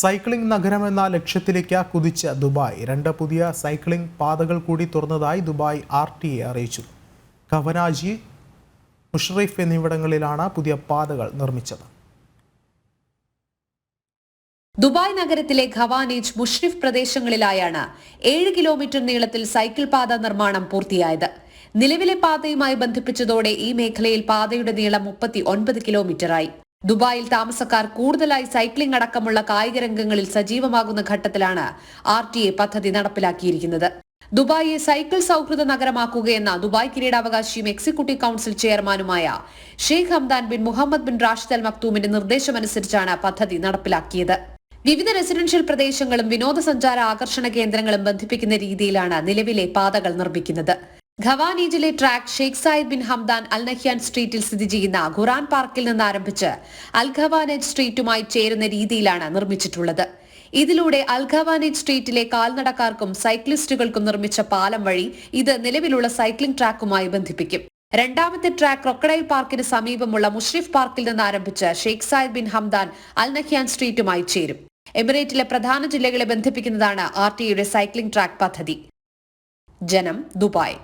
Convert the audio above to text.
Cycling നഗരം എന്ന ലക്ഷ്യത്തിലേക്ക് കുതിച്ച ദുബായ്. രണ്ട് പുതിയ സൈക്ലിംഗ് പാതകൾ കൂടി തുറന്നതായി ദുബായ് ആർ ടി എ അറിയിച്ചു. കവനാജി മുഷറീഫ് എന്നിവിടങ്ങളിലാണ് പുതിയ പാതകൾ നിർമ്മിച്ചത്. ദുബായ് നഗരത്തിലെ ഖവാനേജ് മുഷ്രിഫ് പ്രദേശങ്ങളിലായാണ് ഏഴ് കിലോമീറ്റർ നീളത്തിൽ സൈക്കിൾ പാത നിർമ്മാണം പൂർത്തിയായത്. നിലവിലെ പാതയുമായി ബന്ധിപ്പിച്ചതോടെ ഈ മേഖലയിൽ പാതയുടെ നീളം മുപ്പത്തി ഒൻപത് കിലോമീറ്ററായി. ദുബായിൽ താമസക്കാർ കൂടുതലായി സൈക്ലിംഗ് അടക്കമുള്ള കായിക രംഗങ്ങളിൽ സജീവമാകുന്ന ഘട്ടത്തിലാണ് ആർ ടി എ പദ്ധതി നടപ്പിലാക്കിയിരിക്കുന്നത്. ദുബായിയെ സൈക്കിൾ സൗഹൃദ നഗരമാക്കുകയെന്ന ദുബായ് കിരീടാവകാശിയും എക്സിക്യൂട്ടീവ് കൌൺസിൽ ചെയർമാനുമായ Sheikh Hamdan bin Mohammed bin Rashid Al മക്തൂമിന്റെ നിർദ്ദേശമനുസരിച്ചാണ് പദ്ധതി നടപ്പിലാക്കിയത്. വിവിധ റെസിഡൻഷ്യൽ പ്രദേശങ്ങളും വിനോദസഞ്ചാര ആകർഷണ കേന്ദ്രങ്ങളും ബന്ധിപ്പിക്കുന്ന രീതിയിലാണ് നിലവിലെ പാതകൾ നിർമ്മിക്കുന്നത്. ഖവാനീജിലെ track Sheikh Zayed bin Hamdan Al Nahyan സ്ട്രീറ്റിൽ സ്ഥിതി ചെയ്യുന്ന ഖുറാൻ പാർക്കിൽ നിന്ന് ആരംഭിച്ച് അൽ ഖവാനേജ് സ്ട്രീറ്റുമായി ചേരുന്ന രീതിയിലാണ് നിർമ്മിച്ചിട്ടുള്ളത്. ഇതിലൂടെ അൽ ഖവാനേജ് സ്ട്രീറ്റിലെ കാൽനടക്കാർക്കും സൈക്ലിസ്റ്റുകൾക്കും നിർമ്മിച്ച പാലം വഴി ഇത് നിലവിലുള്ള സൈക്ലിംഗ് ട്രാക്കുമായി ബന്ധിപ്പിക്കും. രണ്ടാമത്തെ ട്രാക്ക് റൊക്കഡൈൽ പാർക്കിന് സമീപമുള്ള മുഷ്രിഫ് പാർക്കിൽ നിന്ന് ആരംഭിച്ച് Sheikh Zayed bin Hamdan Al Nahyan സ്ട്രീറ്റുമായി ചേരും. എമിറേറ്റിലെ പ്രധാന ജില്ലകളെ ബന്ധിപ്പിക്കുന്നതാണ് ആർ സൈക്ലിംഗ് ട്രാക്ക് പദ്ധതി. ജനം ദുബായ്.